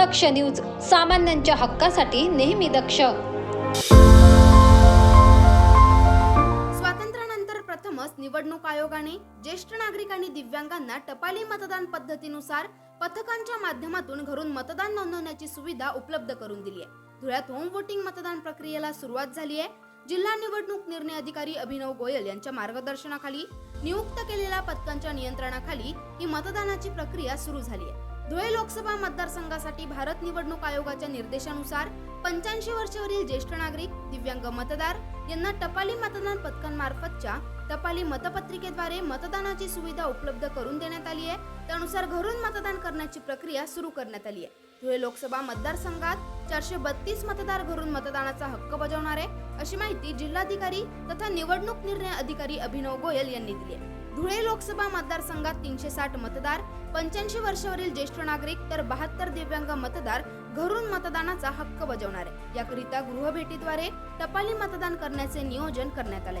दक्ष news सामान्यांच्या हक्कासाठी नेहमी दक्ष. स्वातंत्र्यानंतर प्रथमच निवडणूक आयोगाने ज्येष्ठ नागरिक आणि दिव्यांगांना टपाली मतदान पद्धतीनुसार पथकांच्या माध्यमातून घरून मतदान नोंदवण्याची सुविधा उपलब्ध करून दिली आहे धुळ्यात होम वोटिंग मतदान प्रक्रियेला सुरुवात झाली आहे जिल्हा निवडणूक निर्णय अधिकारी अभिनव गोयल यांच्या मार्गदर्शनाखाली नियुक्त केलेल्या पथकांच्या नियंत्रणाखाली ही मतदानाची प्रक्रिया सुरू झाली आहे धुळे लोकसभा मतदारसंघासाठी भारत निवडणूक आयोगाच्या निर्देशानुसार पंच्याऐंशी वर्षावरील ज्येष्ठ नागरिक दिव्यांग मतदार यांना टपाली मतदान पथकांमार्फतच्या टपाली मतपत्रिकेद्वारे मतदानाची सुविधा उपलब्ध करून देण्यात आली आहे. त्यानुसार घरून मतदान करण्याची प्रक्रिया सुरू करण्यात आली आहे. धुळे लोकसभा मतदारसंघात चारशे बत्तीस मतदार घरून मतदानाचा हक्क बजावणार आहे अशी माहिती जिल्हाधिकारी तथा निवडणूक निर्णय अधिकारी अभिनव गोयल यांनी दिली आहे. धुळे लोकसभा मतदारसंघात तीनशे साठ मतदार पंच्याऐंशी वर्षावरील ज्येष्ठ नागरिक तर बहात्तर दिव्यांग मतदार घरून मतदानाचा हक्क बजावणार आहे. याकरिता गृहभेटीद्वारे टपाली मतदान करण्याचे नियोजन करण्यात आले